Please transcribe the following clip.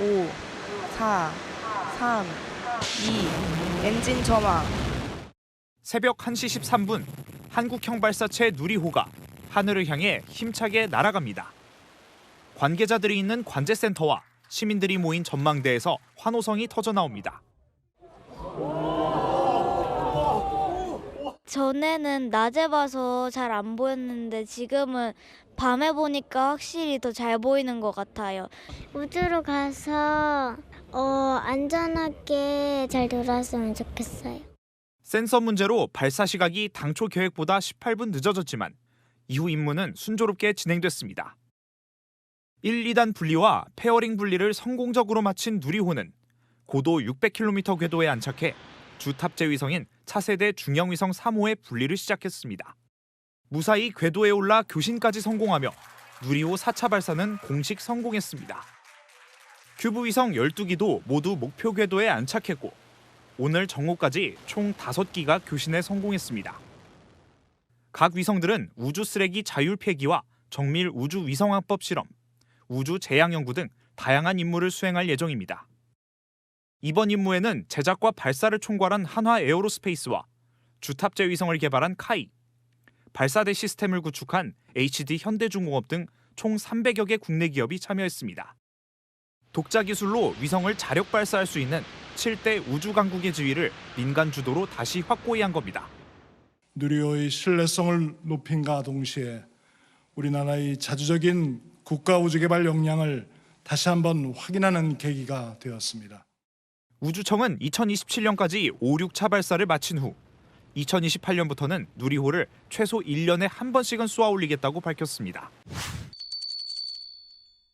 5, 4, 3, 2, 엔진 점화. 새벽 1시 13분 한국형 발사체 누리호가 하늘을 향해 힘차게 날아갑니다. 관계자들이 있는 관제센터와 시민들이 모인 전망대에서 환호성이 터져 나옵니다. 전에는 낮에 봐서 잘 안 보였는데 지금은 밤에 보니까 확실히 더 잘 보이는 것 같아요. 우주로 가서 어, 안전하게 잘 돌아왔으면 좋겠어요. 센서 문제로 발사 시각이 당초 계획보다 18분 늦어졌지만 이후 임무는 순조롭게 진행됐습니다. 1, 2단 분리와 페어링 분리를 성공적으로 마친 누리호는 고도 600km 궤도에 안착해 주탑재 위성인 차세대 중형 위성 3호의 분리를 시작했습니다. 무사히 궤도에 올라 교신까지 성공하며 누리호 4차 발사는 공식 성공했습니다. 큐브 위성 12기도 모두 목표 궤도에 안착했고 오늘 정오까지 총 5기가 교신에 성공했습니다. 각 위성들은 우주 쓰레기 자율 폐기와 정밀 우주 위성항법 실험, 우주 재양 연구 등 다양한 임무를 수행할 예정입니다. 이번 임무에는 제작과 발사를 총괄한 한화 에어로스페이스와 주탑재 위성을 개발한 카이, 발사대 시스템을 구축한 HD 현대중공업 등 총 300여 개 국내 기업이 참여했습니다. 독자 기술로 위성을 자력 발사할 수 있는 7대 우주 강국의 지위를 민간 주도로 다시 확고히 한 겁니다. 누리호의 신뢰성을 높인가 동시에 우리나라의 자주적인 국가 우주 개발 역량을 다시 한번 확인하는 계기가 되었습니다. 우주청은 2027년까지 5, 6차 발사를 마친 후 2028년부터는 누리호를 최소 1년에 한 번씩은 쏘아 올리겠다고 밝혔습니다.